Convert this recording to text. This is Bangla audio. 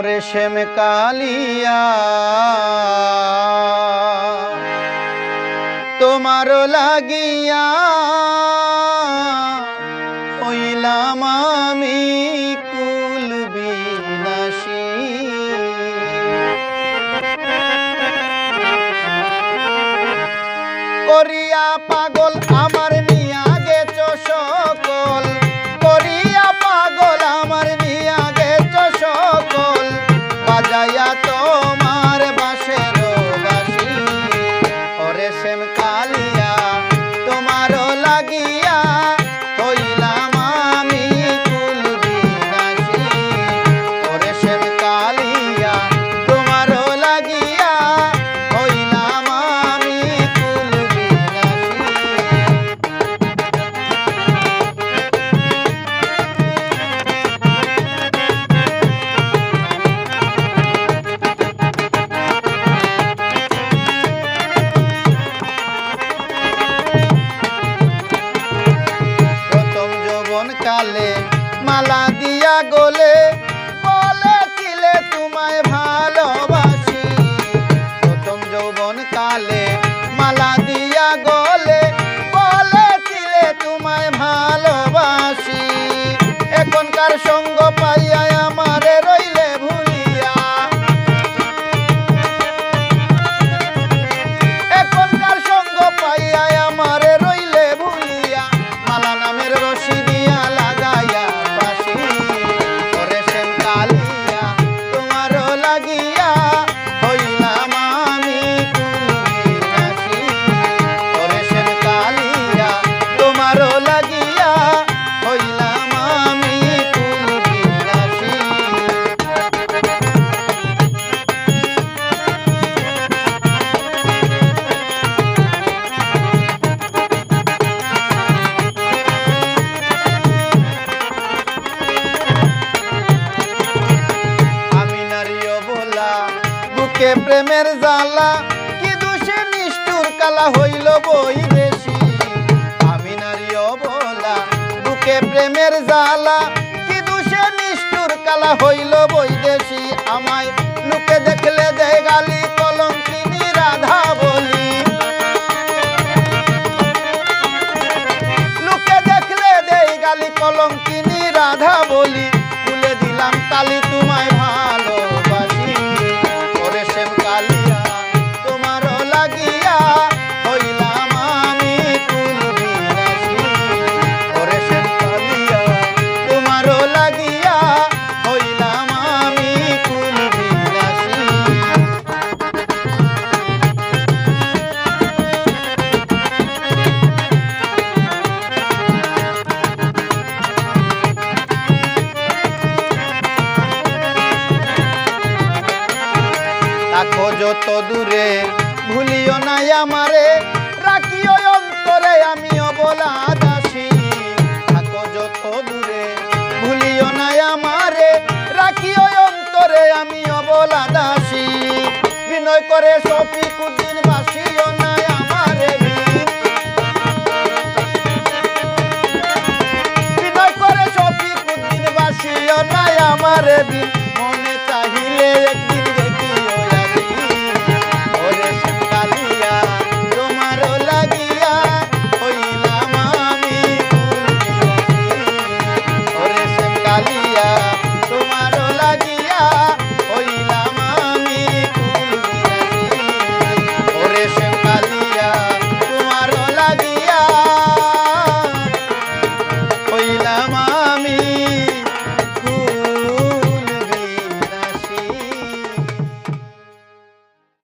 ওরে শ্যাম কালিয়া। তোমারও লাগিয়া হইলাম আমি কুল বিনাশী। করিয়া তোমার পাগলে বুকে প্রেমের জ্বালা, কি দোষে নিষ্ঠুর কালা হইল বই দেশি আমি নারীও বলা বুকে প্রেমের জ্বালা, কি দোষে নিষ্ঠুর কালা হইল বই দেশি আমায় লোকে দেখলে দেয় গালি কলঙ্কিনী রাধা বলি। লোকে দেখলে দেই গালি কলঙ্কিনী রাধা থাকো যত দূরে, ভুলিও নাই আমারে। রাখিও অন্তরে আমি অবলা দাসী। থাকো যত দূরে, ভুলিও নাই আমারে। রাখিও অন্তরে আমি অবলা দাসী। বিনয় করে শফিক উদ্দিন বাসিও নাই আমারে। বিনয় করে শফিক উদ্দিন বাসিও নাই আমারে বীর